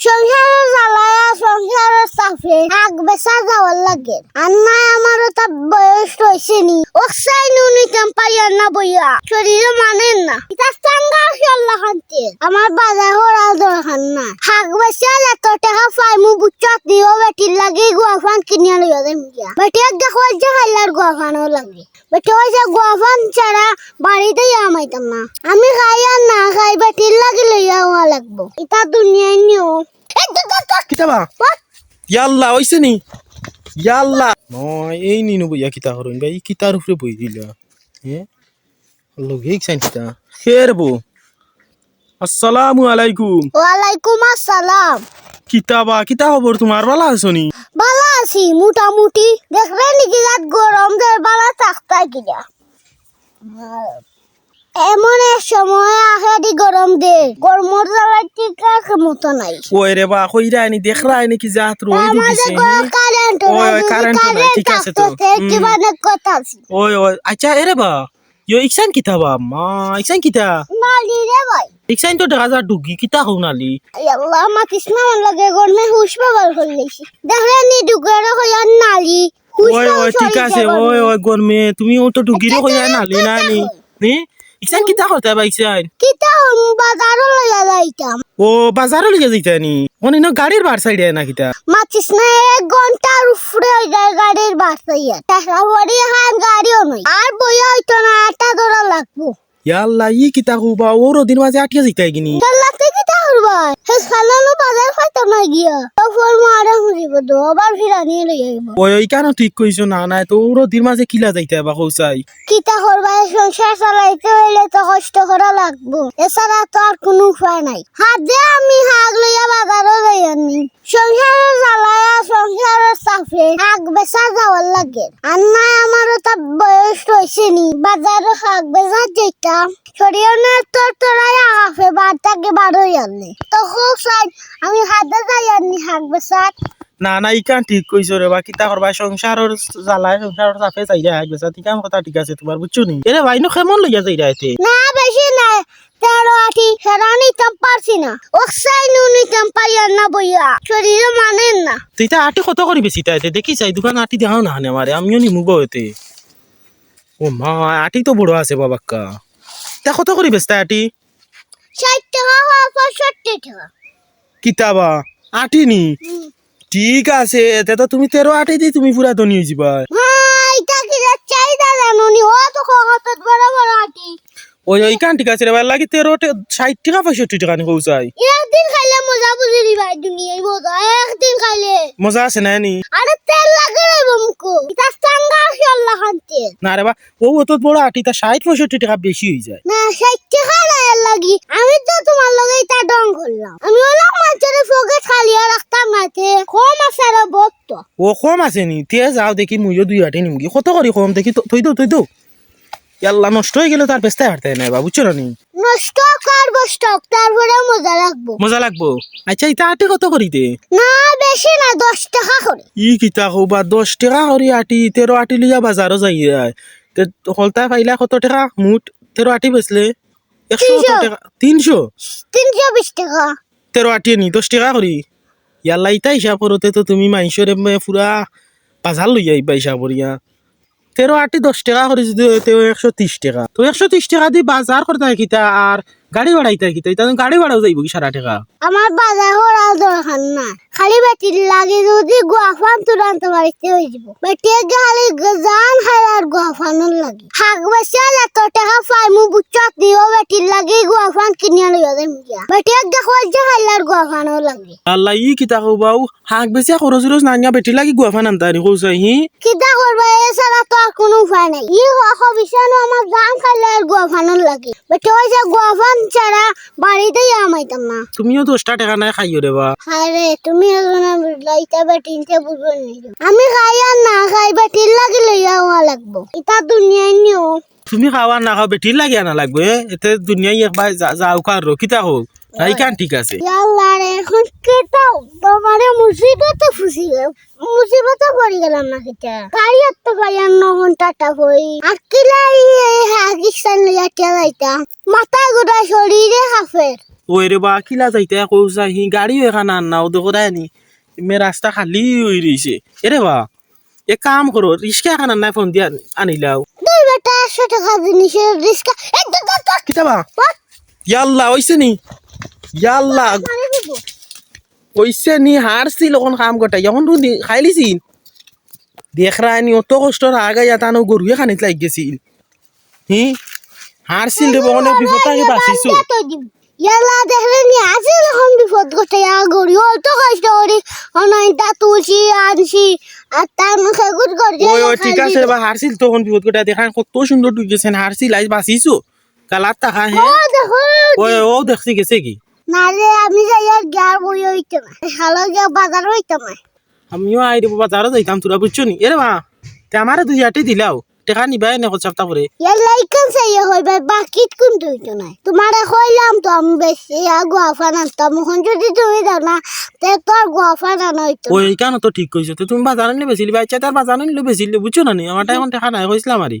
সংসারের জ্বালায়া হাক বেচা যাওয়ার লাগে। আর নাই আমারও তার বয়স রয়েছে নি। ওকসাই নুনি পাইয়ার না বইয়া? শরীরে মানেন না। এটা চাঙ্গা আল্লাহ খান্তি। আমার বাজার হওয়ার দরকার না। হাক বেচা এত টাকা পাই মু বুচ্চত দিও বেটির লাগে গুয়াফান কিনিয়া লইয়া দেন গিয়া। বেটি এক দেখো যে খাইলার গুয়াফানও লাগে। বেটি ওই যে গুয়াফান ছাড়া বাড়িতেই আমাইতাম না। আমি খাই আর না খাই বেটির লাগে লইয়া হওয়া লাগবো। এটা দুনিয়ায় নিয়ম। তো, তো, তো, কিতাবা? ইয়াল্লা হইছে নি? ইয়াল্লা। নয় এই নিনু বইয়া কিতা হরইন ভাই কিতার উপরে বই দিলা হ্যাঁ লগে সাইন কিতা। বো। আসসালামু আলাইকুম। ওয়ালাইকুম আসসালাম। কিতাবা কিতা খবর তোমার ভালো আছো নি? ভালো আছি মোটামুটি। দেখবে নাকি রাত গরম দের বালা থাকতাই কিনা। এমন এক সময় আহে দি গরম দে। গরমর জ্বালাই ঠিক রাখে মতো নাই। ওই রে বা কইরা নি দেখরা নি কি জাত রই দিছে কারেন্ট ওই, নাই, ঠিক আছে তো। কথা আছে? ওই ওই আচ্ছা এরে বা ইয়ো ইকসান কিতাবা মা ইকসান কিতা? নালি রে ভাই। ইকসান তো দেখা যা ডুগি কিতা হও নালি। আল্লাহ মা কৃষ্ণ আমার লাগে গরমে হুশ পাগল হয়ে গেছি। দেখলে নি ডুগের হইয়া নালি ওই ওই ঠিক আছে ওই। ওই গরমে তুমি ও তো ডুগিরে তুমি নালি নানি নি? ইকসান কিতা করতে বা কি কিতা বাজারও লইয়া যাইতাম ও বাজারে লিগে যাইতানি কোন ইনো গাড়ির বার সাইডে না কিতা? মাছিস না এক ঘণ্টার উপরে হই যায় গাড়ির বাসাইয়া টাকা পরে হান গাড়িও নই। আর বইয়া হইতো না আটা ধরা লাগবো। ইয়াল্লা ই কিতা বা ওর দিন মাঝে আটিয়া যাইতাই গিনি করবা হে সালানো বাজার হয়তো না গিয়া। তখন মারা মুজিব তো আবার ফিরানি লই আইব ওই ওই কেন ঠিক কইছো না না তো ওর দির মাঝে কিলা যাইতে বা কইছাই কিতা করবা সংসার চালাইতে হইলে তো কষ্ট করা লাগবো। এছাড়া তো আর কোনো উপায় নাই। হাত দে আমি হাগ লইয়া বাজারও যাই আনি সংসারের জ্বালায়া হাগ বেচা যাওয়ার লাগে। আর নাই আমারও তার বয়স রয়েছে নি বাজারে হাগ বেচা যেতাম শরীরে তোর তোরাই আগাফে বার থেকে বার হই আনি তখন সাইড আমি হাতে যাই আনি শাক বেচা না না ইকান ঠিক কইছো রে বা কিতা করবা সংসারের জ্বালায় সংসারের চাপে যাইরা এক বেসা ঠিক কথা ঠিক আছে তোমার বুঝছ নি? এরে ভাই নো কেমন যাইরা এতে না বেশি নাই। তেরো আটি না। ওকসাই নু নিতাম পাইয়ার না বইয়া। শরীরে মানেন না। তুই তা আটি কত করি বেশি তাইতে দেখি চাই দোকান আটি দেখাও না আমারে আমিও নিমুব এতে ও মা আটি তো বড় আছে বাবাক্কা। তা কত করি বেচতা আটি? ষাট টাকা পঁয়ষট্টি টাকা। কিতাবা আটি নি? ঠিক আছে তে তো তুমি তেরো আটি দি তুমি পুরা ধনী হয়ে যাবা ভাই তাকে চাহিদা জানুনি ও তো কত বড় বড় আটি ওই ওই কান ঠিক আছে রে ভাই লাগি তেরো ষাট টাকা পঁয়ষট্টি টাকা নি কৌসাই একদিন খাইলে মজা বুঝি ভাই দুনিয়ায় মজা। একদিন খাইলে। মজা আছে না নি? আরে তেল লাগে রে বমকো এটা আছে আল্লাহ খান্তে। না রে বা ও অত বড় আটি তা ষাট পঁয়ষট্টি টাকা বেশি হয়ে যায়। না ষাট টাকা নাই লাগি। আমি তো তোমার লগে এটা ডং করলাম। আমি ওলাম মাছের ফোকে খালিয়া রাখতাম না তে কম আছে রে বত্ত। ও কম আছে নি? তে যাও দেখি মুইও দুই আটি নিমগি। কত করি কম দেখি? তুই তো- থই দো। ইয়াল্লা নষ্ট হয়ে গেলে তার বেচতে পারতে না বা বুঝছ না নষ্ট কারব স্টক তারপরে মজা লাগবো। মজা লাগবো? আচ্ছা ইতা আটি কত করিতে না বেশি না দশ টাকা করে। ই কিতা কবা দশ টাকা করি আটি তেরো আটি লিয়া বাজারও যাই যায়। তে হলতা পাইলা কত টাকা? মুঠ তেরো আটি বেচলে একশো কত তিনশো। টাকা? তিনশো? তিনশো বিশ টাকা। তেরো আটি নি দশ টাকা করি। ইয়াল্লা ইতা হিসাব করতে তো তুমি মাইসরে পুরা বাজার লই আইবা হিসাব করিয়া তেরো আটি দশ টাকা করে যদি একশো ত্রিশ টাকা। তো একশো ত্রিশ টাকা দিয়ে বাজার করতে হয় কিতা, আর গাড়ি ভাড়াইতে হয় কিতা, ইতা গাড়ি ভাড়াও যাইব কি সারা টাকা? আমার বাজার হওয়ার দরকার না। খালি বেটির লাগে যদি গোয়াফান তুরান্ত বাড়িতে হয়ে যাব। বেটিয়ে খালি জান হারার গোয়াফানোর লাগে। হাক বেচা এত টাকা পাই মু বুচ্চত দিও বেটির লাগে গোয়াফান কিনিয়া লইয়া দেন গিয়া বেটিয়ে দেখো যে হাইলার গোয়াফানোর লাগে। আল্লাহ ই কিতা কবাও হাক বেচিয়া খরচ রচ নানিয়া বেটি লাগি গুয়াফান আনতানি কৌসাই হি। কিতা করবা এছাড়া তো আর কোনো উপায় নাই। ই হবিষানো আমার জান খাইলে আর গোয়াফানোর লাগে। বেটি হয়েছে গোয়াফান ছাড়া বাড়িতেই আমাইতাম না তুমিও দশটা টাকা নাই খাইও রে বা আরে তুমি লাইটা বেটিনতে বুঝো আমি খাই আর না খাই বেটির লাগে লইয়া লাগবো। এটা দুনিয়ায় নিও। তুমি খাওয়া না খাও বেটির লাগি আনা লাগবে এতে দুনিয়ায় একবার যা- যাও কার কিতা হোক তাই কান ঠিক আছে। আল্লাহ রে এখন তোমারে মুসিবতে ফুসি গেল। মুসিবতে পড়ি গেলাম না কেটা গাড়ি পাই আর ন ঘন্টাটা হই হাকিস্তান লইয়া যাইতাম মাথা গোটা শরীরে হাফের ওই রে বা কিলা যাইতে কৌসা হি গাড়িও এখানে আন না ও দেখো রায়নি মে রাস্তা খালি হয়ে রয়েছে এরে বা এক কাম করো রিক্সা এখানে নাই ফোন দিয়া আনিলাও। দুই বেটা একশো টাকা জিনিসের রিস্কা। তো তো তো কিতাবা? ইয়াল্লা হইছে নি? ইয়াল্লা। দিব নি হারছিল কোন কাম করতে। এখন তুই খাইলিছিন দেখ রানি অত কষ্টর আগে ইয়াতানো গরুয়ে খানিত লাগ গেছিল। হি? হারছিল রে বনে বিপদ থেকে বাঁচিছো ইয়ালা দেখলে নি আছে যখন বিপদ করতে গড়ি অত কষ্ট করি অনয়নটা তুলছি আনছি আর তার মুখে গুড করছে ওই ওই ঠিক আছে বা হারছিল তখন বিপদ করে দেখান কত সুন্দর তুই গেছেন হারছিল আজ বাঁচিছো? কালার টাকা হে ও দেখো ওই ও দেখছি গেছে কি? না রে আমি যাই আর গিয়ার বই হইতে না। হালো গিয়া বাজার হইতে না। আমিও আই দেবো বাজারও যাইতাম তোরা বুঝছ নি? এরে মা তে আমারে দুই আটি দিলাও। টেকা নিবাই নে সপ্তাহ করে ইয়ার লাইকান চাই হইবে বাকি কিন্তু হইতো নাই তোমারে কইলাম তো আমি বেশি গুয়াফান আনতাম এখন যদি তুমি দাও না তে তোর গুয়াফান আনা হইতো ওই কেন তো ঠিক কইছো তো তুমি বাজার নিলে বেশিলি বাচ্চা তার বাজার নিলে বেশিলি বুঝছ না নি? আমারটা এখন টেকা নাই কইছিলাম আরি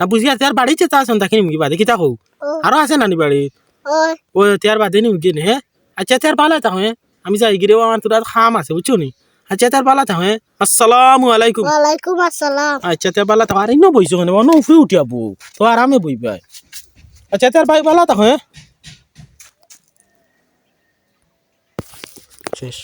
না বুঝি আর তার বাড়িতে তা আসুন তাকে নিমকি বাদে কিতা কও? ও আরও আছে নানি বাড়ি ওই ওই তার বাদে নিমকি নে হ্যাঁ আচ্ছা তার ভালো তা হ্যাঁ আমি যাই গিরেও আমার তোর খাম আছে বুঝছ নি? আচ্ছা তার পালা তা হ্যাঁ? আসসালামু আলাইকুম। ওয়ালাইকুম আসসালাম। আচ্ছা তার ভালো তা আর ইনো বইছো কেন? অন্য উফে উঠিয়াবো তো আরামে বইবাই আচ্ছা তার ভাই পালা তা হ্যাঁ? শেষ।